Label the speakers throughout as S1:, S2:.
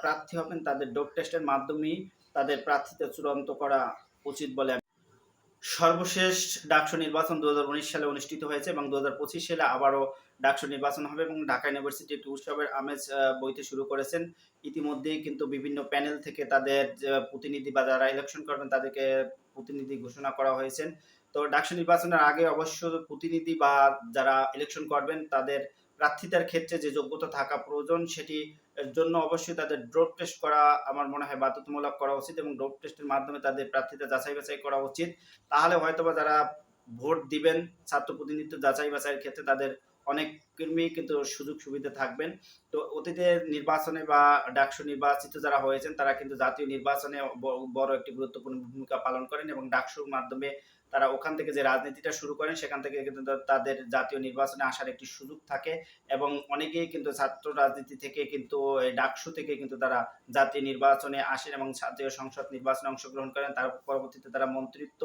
S1: প্রার্থী হবেন, তাদের ডোপ টেস্টের মাধ্যমেই তাদের প্রার্থীতা চূড়ান্ত করা উচিত বলে সর্বশেষ ডাকসু নির্বাচন দু সালে অনুষ্ঠিত হয়েছে এবং দু সালে আবারও ডাকসু নির্বাচন হবে এবং ঢাকা ইউনিভার্সিটি একটি উৎসবের আমেজ বইতে শুরু করেছেন। ইতিমধ্যেই কিন্তু বিভিন্ন প্যানেল থেকে তাদের প্রতিনিধি বা যারা ইলেকশন করবেন তাদেরকে প্রতিনিধি ঘোষণা করা হয়েছে তো ডাকসু নির্বাচনের আগে অবশ্য প্রতিনিধি বা যারা ইলেকশন করবেন তাদের প্রার্থিতার ক্ষেত্রে যে যোগ্যতা থাকা প্রয়োজন, সেটি জন্য অবশ্যই তাদের ড্রপ টেস্ট করা আমার মনে হয় বাধ্যতামূলক করা উচিত এবং ড্রপ টেস্টের মাধ্যমে তাদের প্রার্থীতা যাচাই বাছাই করা উচিত। তাহলে হয়তোবা যারা ভোট দিবেন, ছাত্র প্রতিনিধিত্ব যাচাই বাছাইয়ের ক্ষেত্রে তাদের অনেক কর্মী কিন্তু সুযোগ সুবিধা থাকবেন। তো অতীতে নির্বাচনে বা ডাকসু নির্বাচিত যারা হয়েছেন, তারা কিন্তু জাতীয় নির্বাচনে বড় একটি গুরুত্বপূর্ণ ভূমিকা পালন করেন এবং ডাকসুর মাধ্যমে তারা ওখান থেকে যে রাজনীতিটা শুরু করেন, সেখান থেকে কিন্তু তাদের জাতীয় নির্বাচনে আসার একটি সুযোগ থাকে এবং অনেকেই কিন্তু ছাত্র রাজনীতি থেকে কিন্তু ডাকসু থেকে কিন্তু তারা জাতীয় নির্বাচনে আসেন এবং জাতীয় সংসদ নির্বাচনে অংশগ্রহণ করেন। তার পরবর্তীতে তারা মন্ত্রিত্ব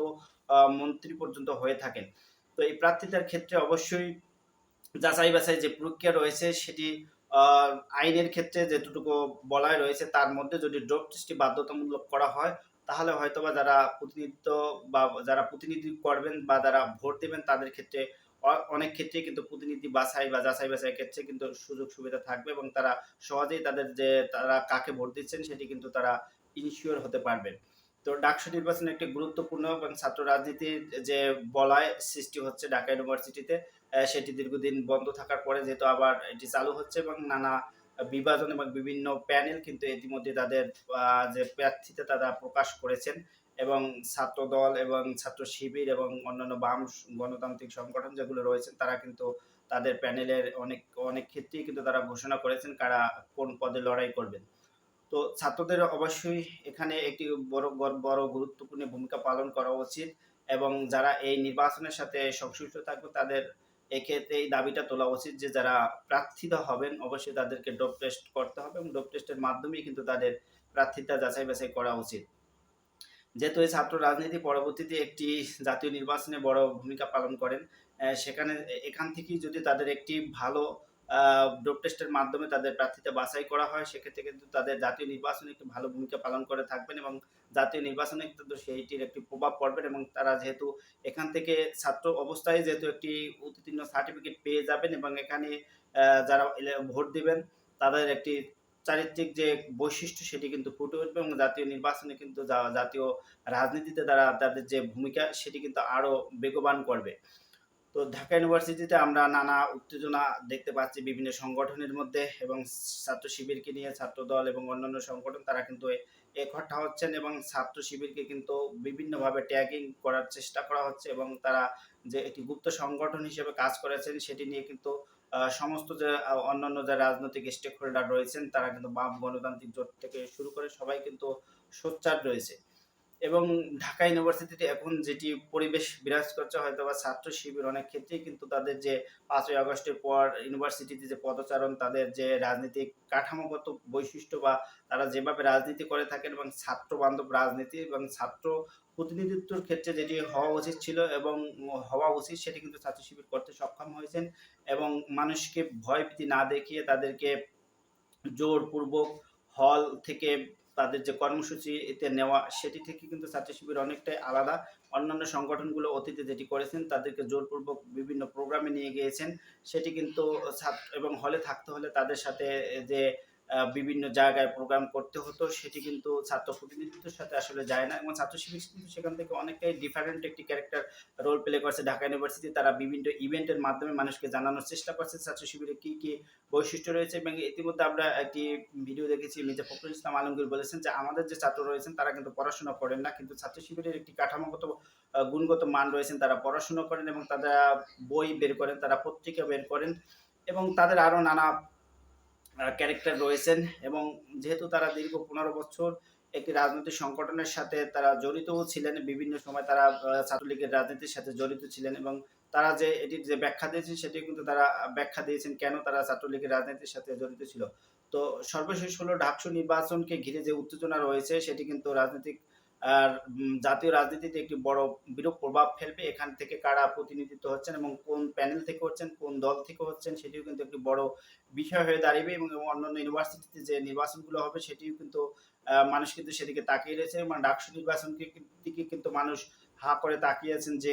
S1: মন্ত্রী পর্যন্ত হয়ে থাকেন। তো এই প্রার্থীতার ক্ষেত্রে অবশ্যই যাচাই বাছাই যে প্রক্রিয়া রয়েছে, সেটি আইনের ক্ষেত্রে যেটুকু বলাই রয়েছে, তার মধ্যে যদি ড্রপ টেস্টটি বাধ্যতামূলক করা হয়, তাহলে হয়তোবা যারা প্রতিনিধিত্ব বা যারা প্রতিনিধি করবেন বা যারা ভোট দেবেন, তাদের ক্ষেত্রে অনেক ক্ষেত্রে কিন্তু প্রতিনিধি বাছাই বা যাচাই বাছাই ক্ষেত্রে কিন্তু সুযোগ সুবিধা থাকবে এবং তারা সহজেই তাদের যে, তারা কাকে ভোট দিচ্ছেন, সেটি কিন্তু তারা ইনশিওর হতে পারবেন তো ডাকসু নির্বাচন একটি গুরুত্বপূর্ণ এবং ছাত্র রাজনীতির যে বলায় সৃষ্টি হচ্ছে ঢাকা ইউনিভার্সিটিতে সেটি দীর্ঘদিন বন্ধ থাকার পরে যেহেতু আবার এটি চালু হচ্ছে এবং নানা বিভাজন এবং বিভিন্ন প্যানেল কিন্তু ইতিমধ্যে তাদের যে প্রার্থীতা তারা প্রকাশ করেছেন এবং ছাত্র দল এবং ছাত্র শিবির এবং অন্যান্য বাম গণতান্ত্রিক সংগঠন যেগুলো রয়েছেন তারা কিন্তু তাদের প্যানেলের অনেক অনেক ক্ষেত্রেই কিন্তু তারা ঘোষণা করেছেন কারা কোন পদে লড়াই করবেন। তো ছাত্রদের অবশ্যই এখানে একটি বড় বড় বড় গুরুত্বপূর্ণ ভূমিকা পালন করা উচিত এবং যারা এই নির্বাচনের সাথে সংশ্লিষ্ট থাকবে তাদের এক্ষেত্রে এই দাবিটা তোলা উচিত যে যারা প্রার্থিত হবেন, অবশ্যই তাদেরকে ডোপ টেস্ট করতে হবে এবং ডোপ টেস্টের মাধ্যমেই কিন্তু তাদের প্রার্থিতা যাচাই বাছাই করা উচিত। যেহেতু এই ছাত্র রাজনীতি পরবর্তীতে একটি জাতীয় নির্বাচনে বড় ভূমিকা পালন করেন সেখানে এখান থেকেই যদি তাদের একটি ভালো ডোপ টেস্টের মাধ্যমে তাদের প্রার্থীতা বাছাই করা হয়, সেক্ষেত্রে কিন্তু তাদের জাতীয় নির্বাচনে একটি ভালো ভূমিকা পালন করে থাকবেন এবং জাতীয় নির্বাচনে কিন্তু সেইটির একটি প্রভাব পড়বে এবং তারা যেহেতু এখান থেকে ছাত্র অবস্থায় যেহেতু একটি উত্তীর্ণ সার্টিফিকেট পেয়ে যাবেন এবং এখানে যারা ভোট দিবেন, তাদের একটি চারিত্রিক যে বৈশিষ্ট্য সেটি কিন্তু ফুটে উঠবে এবং জাতীয় নির্বাচনে কিন্তু জাতীয় রাজনীতিতে তারা তাদের যে ভূমিকা সেটি কিন্তু আরও বেগবান করবে। তো ঢাকা ইউনিভার্সিটিতে আমরা নানা উত্তেজনা দেখতে পাচ্ছি বিভিন্ন সংগঠনের মধ্যে এবং ছাত্র শিবিরকে নিয়ে ছাত্র দল এবং অন্যান্য সংগঠন তারা কিন্তু এ- ঘটা হচ্ছেন এবং ছাত্র শিবিরকে কিন্তু বিভিন্নভাবে ট্যাগিং করার চেষ্টা করা হচ্ছে এবং তারা যে একটি গুপ্ত সংগঠন হিসেবে কাজ করেছেন, সেটি নিয়ে কিন্তু সমস্ত যে অন্যান্য যে রাজনৈতিক স্টেক হোল্ডার রয়েছেন, তারা কিন্তু বাম গণতান্ত্রিক জোট থেকে শুরু করে সবাই কিন্তু সোচ্চার রয়েছে। এবং ঢাকা ইউনিভার্সিটিতে এখন যেটি পরিবেশ বিরাজ করছে হয়তো বা ছাত্র শিবির অনেক ক্ষেত্রেই, কিন্তু তাদের যে পাঁচই আগস্টের পর ইউনিভার্সিটিতে যে পদচারণ, তাদের যে রাজনৈতিক কাঠামোগত বৈশিষ্ট্য বা তারা যেভাবে রাজনীতি করে থাকেন এবং ছাত্র বান্ধব রাজনীতি এবং ছাত্র প্রতিনিধিত্বর ক্ষেত্রে যেটি হওয়া উচিত ছিল এবং হওয়া উচিত, সেটি কিন্তু ছাত্র শিবির করতে সক্ষম হয়েছেন এবং মানুষকে ভয় ভীতি না দেখিয়ে তাদেরকে জোরপূর্বক হল থেকে তাদের যে কর্মসূচি এতে নেওয়া, সেটি থেকে কিন্তু ছাত্র শিবির অনেকটাই আলাদা। অন্যান্য সংগঠনগুলো অতীতে যেটি করেছেন, তাদেরকে জোরপূর্বক বিভিন্ন প্রোগ্রামে নিয়ে গিয়েছেন। সেটি কিন্তু ছাত্র এবং হলে থাকতে হলে তাদের সাথে যে বিভিন্ন জায়গায় প্রোগ্রাম করতে হতো, সেটি কিন্তু ছাত্র প্রতিনিধিত্বের সাথে আসলে যায় না। এবং ছাত্র শিবির কিন্তু সেখান থেকে অনেকটাই ডিফারেন্ট একটি ক্যারেক্টার রোল প্লে করছে। ঢাকা ইউনিভার্সিটি তারা বিভিন্ন ইভেন্টের মাধ্যমে মানুষকে জানানোর চেষ্টা করছে। ছাত্র শিবিরে কী কী বৈশিষ্ট্য রয়েছে? এবং ইতিমধ্যে আমরা একটি ভিডিও দেখেছি, মির্জা ফখরুল ইসলাম আলমগীর বলেছেন যে, আমাদের যে ছাত্র রয়েছেন, তারা কিন্তু পড়াশোনা করেন না। কিন্তু ছাত্র শিবিরের একটি কাঠামোগত গুণগত মান রয়েছেন, তারা পড়াশোনা করেন এবং তারা বই বের করেন, তারা পত্রিকা বের করেন এবং তাদের আরও নানা ক্যারেক্টার রয়েছেন এবং যেহেতু তারা দীর্ঘ পনেরো বছর একটি রাজনৈতিক সংগঠনের সাথে তারা জড়িতও ছিলেন, বিভিন্ন সময় তারা ছাত্রলীগের রাজনীতির সাথে জড়িত ছিলেন এবং তারা যে এটির যে ব্যাখ্যা দিয়েছেন সেটি কিন্তু তারা ব্যাখ্যা দিয়েছেন কেন তারা ছাত্রলীগের রাজনীতির সাথে জড়িত ছিল। তো সর্বশেষ হলো ডাকসু নির্বাচনকে ঘিরে যে উত্তেজনা রয়েছে সেটি কিন্তু রাজনৈতিক আর জাতীয় রাজনীতিতে একটি বড় বিরূপ প্রভাব ফেলবে। এখান থেকে কারা প্রতিনিধিত্ব হচ্ছেন এবং কোন প্যানেল থেকে হচ্ছেন, কোন দল থেকে হচ্ছেন, সেটিও কিন্তু একটি বড় বিষয় হয়ে দাঁড়িয়ে এবং অন্যান্য ইউনিভার্সিটিতে যে নির্বাচনগুলো হবে, সেটিও কিন্তু মানুষ কিন্তু সেদিকে তাকিয়ে রয়েছে এবং ডাকসু নির্বাচনকে দিকে কিন্তু মানুষ হা করে তাকিয়ে আছেন যে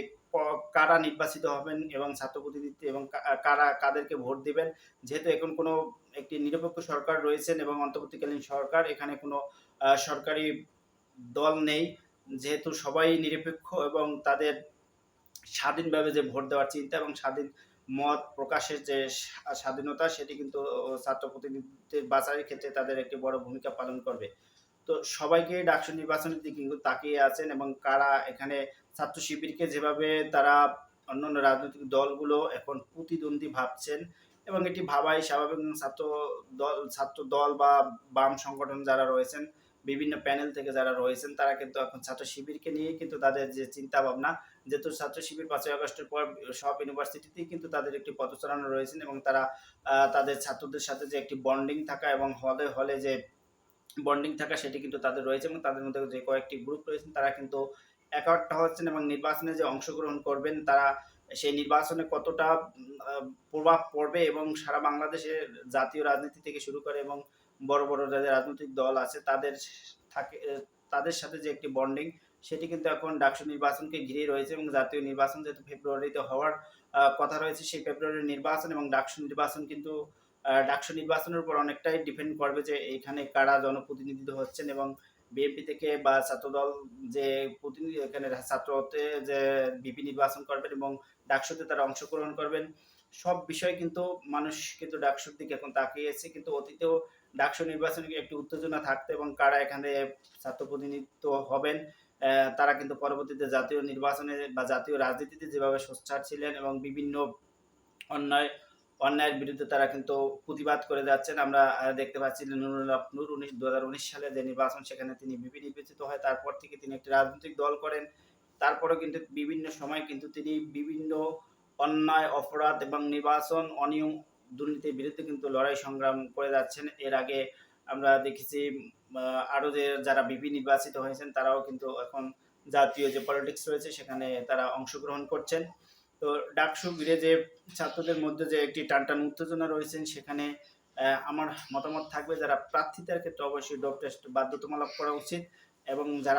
S1: কারা নির্বাচিত হবেন এবং ছাত্র প্রতিনিধি এবং কারা কাদেরকে ভোট দিবেন। যেহেতু এখন কোনো একটি নিরপেক্ষ সরকার রয়েছেন এবং অন্তর্বর্তীকালীন সরকার, এখানে কোনো সরকারি দল নেই, যেহেতু সবাই নিরপেক্ষ এবং তাদের স্বাধীনভাবে যে ভোট দেওয়ার চিন্তা এবং স্বাধীন মত প্রকাশের যে স্বাধীনতা, সেটি কিন্তু ছাত্র প্রতিনিধিদের বাছাইয়ের ক্ষেত্রে তাদের একটি বড় ভূমিকা পালন করবে। তো সবাইকে ডাকসু নির্বাচনের দিকে কিন্তু তাকিয়ে আছেন এবং কারা এখানে ছাত্র শিবিরকে যেভাবে তারা অন্যান্য রাজনৈতিক দলগুলো এখন প্রতিদ্বন্দ্বী ভাবছেন এবং এটি ভাবাই স্বাভাবিক ছাত্র দল ছাত্র দল বা বাম সংগঠন যারা রয়েছেন বিভিন্ন প্যানেল থেকে যারা রয়েছেন, তারা কিন্তু এখন ছাত্র শিবিরকে নিয়ে কিন্তু তাদের যে চিন্তা ভাবনা যেহেতু ছাত্র শিবির পাঁচই আগস্টের পর সব ইউনিভার্সিটিতেই কিন্তু তাদের একটি পদচারণা রয়েছেন এবং তারা তাদের ছাত্রদের সাথে যে একটি বন্ডিং থাকা এবং হলে হলে যে বন্ডিং থাকা সেটি কিন্তু তাদের রয়েছে এবং তাদের মধ্যে যে কয়েকটি গ্রুপ রয়েছেন তারা কিন্তু একাট্টা হচ্ছেন এবং নির্বাচনে যে অংশগ্রহণ করবেন, তারা সেই নির্বাচনে কতটা প্রভাব পড়বে এবং সারা বাংলাদেশে জাতীয় রাজনীতি থেকে শুরু করে এবং বড় বড় যে রাজনৈতিক দল আছে, তাদের থাকে, তাদের সাথে যে একটি বন্ডিং সেটি কিন্তু এখন ডাকসু নির্বাচনকে ঘিরেই রয়েছে এবং জাতীয় নির্বাচন যেহেতু ফেব্রুয়ারিতে হওয়ার কথা রয়েছে, সেই ফেব্রুয়ারির নির্বাচন এবং ডাকসু নির্বাচন কিন্তু ডাকসু নির্বাচনের উপর অনেকটাই ডিপেন্ড করবে যে এখানে কারা জনপ্রতিনিধিত্ব হচ্ছেন এবং বিএনপি থেকে বা ছাত্রদল যে প্রতিনিধি এখানে ছাত্রতে যে বিপি নির্বাচন করবেন এবং ডাকসুতে তারা অংশগ্রহণ করবেন। সব বিষয় কিন্তু মানুষ কিন্তু ডাকসুর দিকে এখন তাকিয়েছে কিন্তু অতীতেও ডাকসু নির্বাচনে একটি উত্তেজনা থাকতো এবং কারা এখানে ছাত্র প্রতিনিধিত্ব হবেন তারা কিন্তু পরবর্তীতে জাতীয় নির্বাচনে বা জাতীয় রাজনীতিতে যেভাবে সোচ্চার ছিলেন এবং বিভিন্ন অন্যায়, অন্যায়ের বিরুদ্ধে তারা কিন্তু প্রতিবাদ করে যাচ্ছেন। আমরা দেখতে পাচ্ছি নূর উনিশ দু হাজার উনিশ সালে যে নির্বাচন, সেখানে তিনি বিপি নির্বাচিত হয়। তারপর থেকে তিনি একটি রাজনৈতিক দল করেন। তারপরেও কিন্তু বিভিন্ন সময় কিন্তু তিনি বিভিন্ন অন্যায়, অপরাধ এবং নির্বাচন, অনিয়ম দুর্নীতির বিরুদ্ধে কিন্তু লড়াই সংগ্রাম করে যাচ্ছেন। এর আগে আমরা দেখেছি আরও যে যারা বিপি নির্বাচিত হয়েছেন, তারাও কিন্তু এখন জাতীয় যে পলিটিক্স রয়েছে, সেখানে তারা অংশগ্রহণ করছেন। তো ডাকসু ঘিরে যে ছাত্রদের মধ্যে যে একটি টানটান উত্তেজনা রয়েছেন, সেখানে আমার মতামত থাকবে, যারা প্রার্থিতার ক্ষেত্রে অবশ্যই ডোপ টেস্ট বাধ্যতামূলক করা উচিত এবং যারা